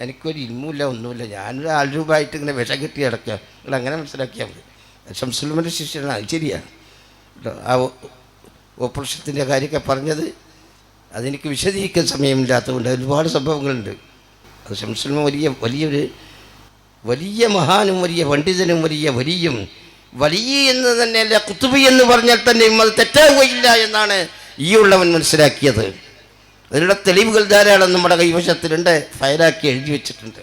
എനിക്കൊരു ഇൽമുമില്ല ഒന്നുമില്ല. ഞാനൊരു ആൾ രൂപമായിട്ട് ഇങ്ങനെ വിഷം കെട്ടി കിടക്കുക നിങ്ങൾ അങ്ങനെ മനസ്സിലാക്കിയാൽ മതി. ശംസുലമന്റെ ശിഷ്യനാണ്. അത് ശരിയാണ്. ആ ഓപ്പറേഷത്തിന്റെ കാര്യമൊക്കെ പറഞ്ഞത് അതെനിക്ക് വിശദീകരിക്കാൻ സമയമില്ലാത്തതുകൊണ്ട് ഒരുപാട് സംഭവങ്ങളുണ്ട്. അത് ശംസുലമ വലിയ വലിയൊരു വലിയ മഹാനും വലിയ പണ്ഡിതനും വലിയ വലിയും വലിയ എന്ന് തന്നെയല്ല കുത്തുബി എന്ന് പറഞ്ഞാൽ തന്നെയും അത് തെറ്റാവുകയില്ല എന്നാണ് ഈ ഉള്ളവൻ മനസ്സിലാക്കിയത്. അതിനുള്ള തെളിവുകൾ ധാരാളം നമ്മുടെ കൈവശത്തിലുണ്ട്. ഫയലാക്കി എഴുതി വെച്ചിട്ടുണ്ട്.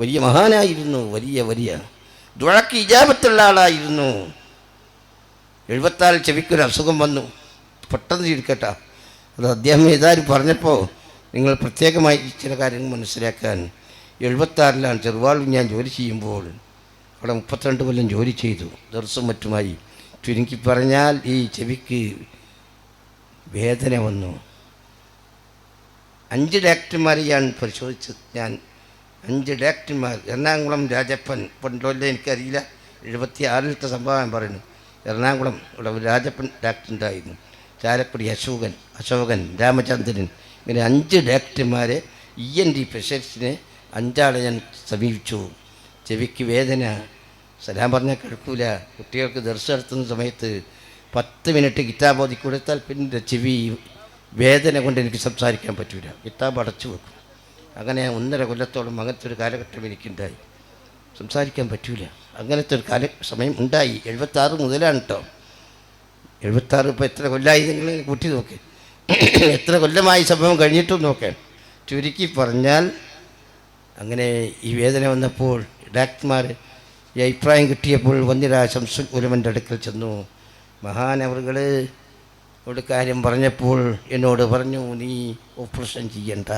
വലിയ മഹാനായിരുന്നു വലിയ വലിയ. ദുഴക്ക് ഇജാപത്തുള്ള ആളായിരുന്നു. എഴുപത്താറ് ചെവിക്കൊരു അസുഖം വന്നു. പെട്ടെന്ന് ചിരിക്കട്ടെ അത് അദ്ദേഹം ഏതായാലും പറഞ്ഞപ്പോൾ നിങ്ങൾ പ്രത്യേകമായി ചില കാര്യങ്ങൾ മനസ്സിലാക്കാൻ എഴുപത്താറിലാണ് ചെറുവാളിൽ ഞാൻ ജോലി ചെയ്യുമ്പോൾ അവിടെ മുപ്പത്തിരണ്ട് കൊല്ലം ജോലി ചെയ്തു. ദിവസം മറ്റുമായി ചുരുക്കി പറഞ്ഞാൽ ഈ ചെവിക്ക് വേദന വന്നു. അഞ്ച് ഡാക്ടർമാരെ ഞാൻ പരിശോധിച്ചത് ഞാൻ അഞ്ച് ഡാക്ടർമാർ എറണാകുളം രാജപ്പൻ പണ്ടല്ലേ എനിക്കറിയില്ല. എഴുപത്തി ആറിലത്തെ സംഭവം പറയുന്നു. എറണാകുളം ഇവിടെ രാജപ്പൻ ഡാക്ടർ ഉണ്ടായിരുന്നു. ചാലക്കുടി അശോകൻ അശോകൻ രാമചന്ദ്രൻ ഇങ്ങനെ അഞ്ച് ഡാക്ടർമാരെ ഇ എൻ ഡി സ്പെഷ്യലിസ്റ്റിനെ അഞ്ചാളെ ഞാൻ സമീപിച്ചു. ചെവിക്ക് വേദന. സലാം പറഞ്ഞാൽ കേൾക്കൂല. കുട്ടികൾക്ക് ദർശനം നടത്തുന്ന സമയത്ത് പത്ത് മിനിറ്റ് ഗിറ്റാബോധി കൊടുത്താൽ പിന്നെ ചെവി വേദന കൊണ്ട് എനിക്ക് സംസാരിക്കാൻ പറ്റൂല. കിതാബ് അടച്ചു വെക്കും. അങ്ങനെ ഒന്നര കൊല്ലത്തോളം അങ്ങനത്തെ ഒരു കാലഘട്ടം എനിക്കുണ്ടായി. സംസാരിക്കാൻ പറ്റൂല. അങ്ങനത്തെ ഒരു കാല സമയം ഉണ്ടായി. എഴുപത്താറ് മുതലാണ് കേട്ടോ എഴുപത്താറ് ഇപ്പോൾ എത്ര കൊല്ലമായി നിങ്ങൾ കൂട്ടി നോക്ക്. എത്ര കൊല്ലമായി സംഭവം കഴിഞ്ഞിട്ടും നോക്കേ. ചുരുക്കി പറഞ്ഞാൽ അങ്ങനെ ഈ വേദന വന്നപ്പോൾ ഡാക്ടർമാർ ഈ അഭിപ്രായം കിട്ടിയപ്പോൾ വന്നിരാ ശംസുൽ ഉലമന്റെ അടുക്കൽ ചെന്നു. മഹാനവറുകൾ ഒരു കാര്യം പറഞ്ഞപ്പോൾ എന്നോട് പറഞ്ഞു നീ ഓപ്പറേഷൻ ചെയ്യണ്ട.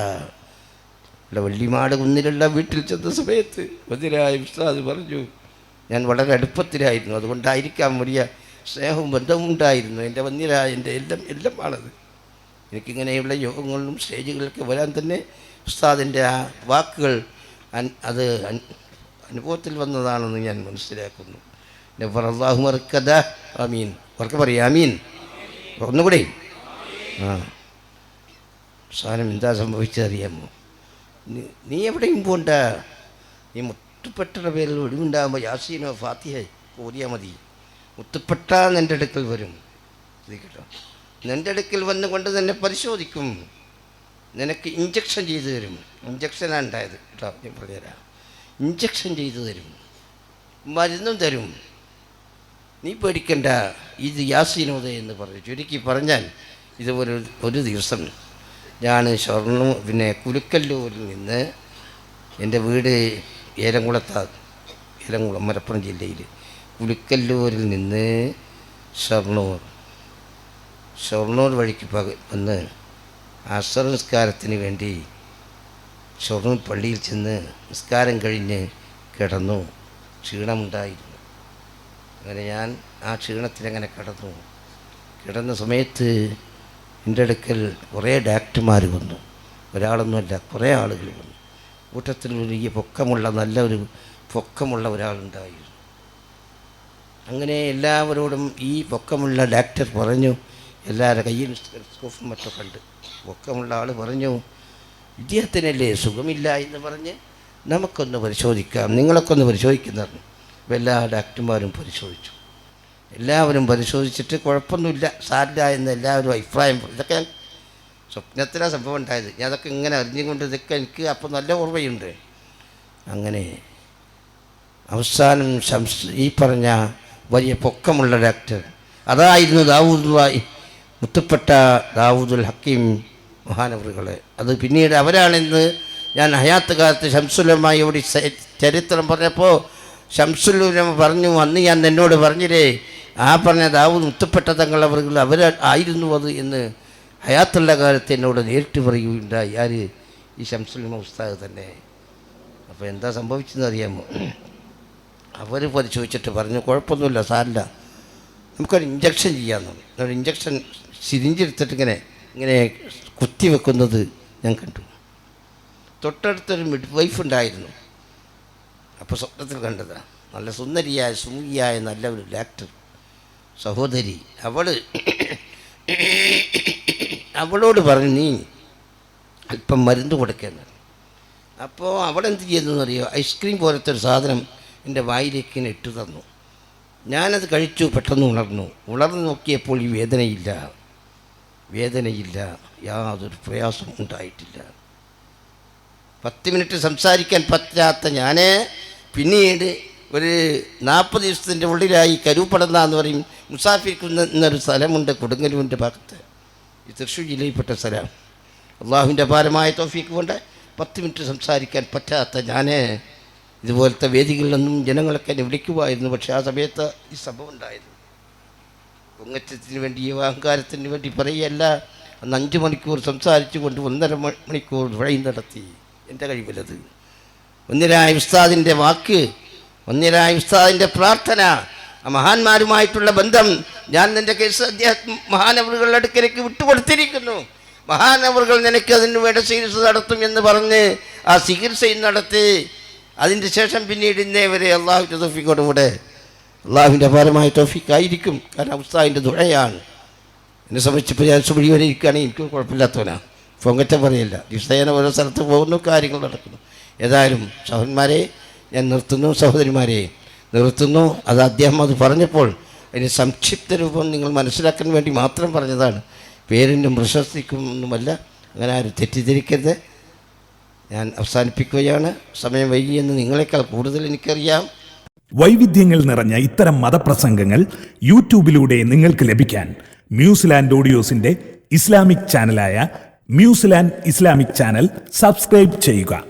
ഇവിടെ വള്ളിമാട് കുന്നിലുള്ള വീട്ടിൽ ചെന്ന സമയത്ത് വന്നിരായ ഉസ്താദ് പറഞ്ഞു ഞാൻ വളരെ അടുപ്പത്തിലായിരുന്നു. അതുകൊണ്ടായിരിക്കാം വലിയ സ്നേഹവും ബന്ധവും ഉണ്ടായിരുന്നു. എന്റെ വന്നിരായ എന്റെ എല്ലാം എല്ലാം ആണത്. എനിക്കിങ്ങനെയുള്ള യോഗങ്ങളിലും സ്റ്റേജുകളിലൊക്കെ വരാൻ തന്നെ ഉസ്താദിന്റെ ആ വാക്കുകൾ അത് അനുഭവത്തിൽ വന്നതാണെന്ന് ഞാൻ മനസ്സിലാക്കുന്നു. നഫർ അള്ളാഹു മർക്കദ. അമീൻ അവർക്ക് പറയാം അമീൻ ഒന്നുകൂടെ. ആ. സാധനം എന്താ സംഭവിച്ചതറിയാമോ നീ- എവിടെയും പോണ്ട. നീ മുത്തുപ്പെട്ടയുടെ പേരിൽ ഒഴിവുണ്ടാകുമ്പോൾ യാസീനോ ഫാത്തിഹ ഓതിയാൽ മതി. മുത്തുപ്പെട്ട നിന്റെ അടുക്കൽ വരും. കേട്ടോ. നിന്റെ അടുക്കൽ വന്നുകൊണ്ട് നിന്നെ പരിശോധിക്കും. നിനക്ക് ഇഞ്ചക്ഷൻ ചെയ്തു തരും. ഇഞ്ചക്ഷനാണ് ഉണ്ടായത്. കേട്ടോ ഞാൻ പറഞ്ഞുതരാം. ഇഞ്ചക്ഷൻ ചെയ്തു തരും. മരുന്നും തരും. നീ പേടിക്കണ്ട ഇത് യാസീനോദ എന്ന് പറഞ്ഞു. ചുരുക്കി പറഞ്ഞാൽ ഇത് ഒരു ദിവസം ഞാൻ ഷൊർണൂർ പിന്നെ കുലുക്കല്ലൂരിൽ നിന്ന് എന്റെ വീട് ഏലംകുളത്താ ഏലംകുളം മലപ്പുറം ജില്ലയിൽ. കുലുക്കല്ലൂരിൽ നിന്ന് ഷൊർണൂർ. ഷൊർണൂർ വഴിക്ക് പക വന്ന് അസർ നിസ്കാരത്തിന് വേണ്ടി ഷൊർണൂർ പള്ളിയിൽ ചെന്ന് നിസ്കാരം കഴിഞ്ഞ് കിടന്നു. ക്ഷീണമുണ്ടായിരുന്നു. അങ്ങനെ ഞാൻ ആ ക്ഷീണത്തിലങ്ങനെ കിടന്നു. കിടന്ന സമയത്ത് എന്റെ അടുക്കൽ കുറേ ഡാക്ടർമാർ വന്നു. ഒരാളൊന്നുമല്ല കുറേ ആളുകൾ വന്നു. കൂട്ടത്തിൽ വലിയ പൊക്കമുള്ള നല്ല ഒരു പൊക്കമുള്ള ഒരാളുണ്ടായിരുന്നു. അങ്ങനെ എല്ലാവരോടും ഈ പൊക്കമുള്ള ഡാക്ടർ പറഞ്ഞു എല്ലാവരുടെ കയ്യിൽ സ്റ്റെത്തോസ്കോപ്പും മറ്റൊക്കെ ഉണ്ട് പൊക്കമുള്ള ആൾ പറഞ്ഞു ഇദ്ദേഹത്തിനല്ലേ സുഖമില്ല? എന്ന് പറഞ്ഞ് നമുക്കൊന്ന് പരിശോധിക്കാം നിങ്ങളൊക്കെ ഒന്ന് പരിശോധിക്കുന്നറിഞ്ഞു എല്ലാ ഡോക്ടർമാരും പരിശോധിച്ചു. എല്ലാവരും പരിശോധിച്ചിട്ട് കുഴപ്പമൊന്നുമില്ല. സാരില്ല എന്ന് എല്ലാവരും അഭിപ്രായം. ഇതൊക്കെ സ്വപ്നത്തിലാണ് സംഭവം ഉണ്ടായത്. ഞാൻ അതൊക്കെ ഇങ്ങനെ അറിഞ്ഞുകൊണ്ട് ഇതൊക്കെ എനിക്ക് അപ്പോൾ നല്ല ഓർമ്മയുണ്ട്. അങ്ങനെ അവസാനം ശംസ് ഈ പറഞ്ഞ വലിയ പൊക്കമുള്ള ഡോക്ടർ അതായിരുന്നു ദാവൂദ് മുത്തപ്പെട്ട ദാവൂദുൽ ഹക്കീം മഹാനവറുകളെ. അത് പിന്നീട് അവരാണെന്ന് ഞാൻ ഹയാത്ത് കാലത്ത് ശംസുലമായി ഇവിടെ ചരിത്രം പറഞ്ഞപ്പോൾ ഷംസുലുലമ പറഞ്ഞു അന്ന് ഞാൻ എന്നോട് പറഞ്ഞില്ലേ ആ പറഞ്ഞ ദാവൂദ് മുത്തപ്പെട്ട തങ്ങൾ അവർ ആയിരുന്നു അത് എന്ന് ഹയാത്തുള്ള കാലത്ത് എന്നോട് നേരിട്ട് പറയുകയുണ്ടായി. ആര്? ഈ ഷംസുലമ ഉസ്താദ് തന്നെ. അപ്പോൾ എന്താ സംഭവിച്ചതെന്ന് അറിയാമോ? അവർ ചോദിച്ചിട്ട് പറഞ്ഞു കുഴപ്പമൊന്നുമില്ല സാരില്ല നമുക്കൊരു ഇഞ്ചക്ഷൻ ചെയ്യാമെന്ന് ഒരു ഇഞ്ചക്ഷൻ സിരിഞ്ചെടുത്തിട്ട് ഇങ്ങനെ ഇങ്ങനെ കുത്തി വെക്കുന്നത് ഞാൻ കണ്ടു. തൊട്ടടുത്തൊരു മിഡ് വൈഫ് ഉണ്ടായിരുന്നു. അപ്പോൾ സ്വപ്നത്തിൽ കണ്ടത്. നല്ല സുന്ദരിയായ സുമുഖിയായ നല്ല ഒരു ഡാക്ടർ സഹോദരി അവൾ അവളോട് പറഞ്ഞു നീ അല്പം മരുന്ന് കൊടുക്കാൻ അപ്പോൾ അവളെന്ത് എന്ത് ചെയ്തെന്ന് അറിയോ ഐസ്ക്രീം പോലത്തെ ഒരു സാധനം എന്റെ വായിലേക്ക് ഇങ്ങനെ ഇട്ടു തന്നു. ഞാനത് കഴിച്ചു പെട്ടെന്ന് ഉണർന്നു. ഉണർന്നു നോക്കിയപ്പോൾ ഈ വേദനയില്ല. വേദനയില്ല. യാതൊരു പ്രയാസവും ഉണ്ടായിട്ടില്ല. പത്ത് മിനിറ്റ് സംസാരിക്കാൻ പറ്റാത്ത ഞാൻ പിന്നീട് ഒരു നാൽപ്പത് ദിവസത്തിന്റെ ഉള്ളിലായി കരുപ്പടന്ന എന്ന് പറയും. മുസാഫിക്കുന്ന എന്നൊരു സ്ഥലമുണ്ട് കൊടുങ്ങല്ലൂരിന്റെ ഭാഗത്ത്. ഈ തൃശ്ശൂർ ജില്ലയിൽപ്പെട്ട സ്ഥലം. അള്ളാഹുവിന്റെ അപാരമായ തോഫീക്ക് കൊണ്ട് പത്ത് മിനിറ്റ് സംസാരിക്കാൻ പറ്റാത്ത ഞാൻ ഇതുപോലത്തെ വേദികളിലൊന്നും ജനങ്ങളൊക്കെ എന്നെ വിളിക്കുമായിരുന്നു. പക്ഷേ ആ സമയത്ത് ഈ സംഭവം ഉണ്ടായിരുന്നു. പൊങ്ങച്ചത്തിന് വേണ്ടി അഹങ്കാരത്തിന് വേണ്ടി പറയുകയല്ല. അന്ന് അഞ്ച് മണിക്കൂർ സംസാരിച്ചു കൊണ്ട് ഒന്നര മണിക്കൂർ വഴി നടത്തി. എന്റെ കഴിവിലത്. ഒന്നിരായ ഉസ്താദിന്റെ വാക്ക് ഒന്നിരായ ഉസ്താദിന്റെ പ്രാർത്ഥന ആ മഹാന്മാരുമായിട്ടുള്ള ബന്ധം ഞാൻ നിന്റെ കേസ് അദ്ദേഹം മഹാനവറുകളുടെ അടുക്കലേക്ക് വിട്ടുകൊടുത്തിരിക്കുന്നു. മഹാനവറുകൾ നിനക്ക് അതിന് വേണ്ട ചികിത്സ നടത്തും എന്ന് പറഞ്ഞ് ആ ചികിത്സയും നടത്തി. അതിന്റെ ശേഷം പിന്നീട് ഇന്നേ വരെ അള്ളാഹുവിന്റെ തോഫിക്കോടുകൂടെ അള്ളാഹുവിന്റെ അപാരമായ തോഫിക്കായിരിക്കും. കാരണം ഉസ്താദിന്റെ ദുഴയാണ് എന്നെ സംബന്ധിച്ചപ്പോൾ ഞാൻ സുബഴി വരെ ഇരിക്കുകയാണെങ്കിൽ എനിക്ക് കുഴപ്പമില്ലാത്തവനാണ് പൊങ്കറ്റം പറയില്ല. ദിവസേന ഓരോ സ്ഥലത്ത് പോകുന്നു കാര്യങ്ങൾ നടക്കുന്നു. ഏതായാലും സഹോദരന്മാരെ ഞാൻ നിർത്തുന്നു സഹോദരിമാരെ നിർത്തുന്നു. അത് അദ്ദേഹം അത് പറഞ്ഞപ്പോൾ അതിന് സംക്ഷിപ്ത രൂപം നിങ്ങൾ മനസ്സിലാക്കാൻ വേണ്ടി മാത്രം പറഞ്ഞതാണ്. പേരിനും പ്രശസ്തിക്കും ഒന്നുമല്ല അങ്ങനെ ആരും തെറ്റിദ്ധരിക്കരുത്. ഞാൻ അവസാനിപ്പിക്കുകയാണ്. സമയം വൈകിയെന്ന് നിങ്ങളെക്കാൾ കൂടുതൽ എനിക്കറിയാം. വൈവിധ്യങ്ങൾ നിറഞ്ഞ ഇത്തരം മതപ്രസംഗങ്ങൾ യൂട്യൂബിലൂടെ നിങ്ങൾക്ക് ലഭിക്കാൻ ന്യൂസിലാൻഡ് ഓഡിയോസിന്റെ Islamic ചാനലായ New Zealand Islamic channel subscribe ചെയ്യുക.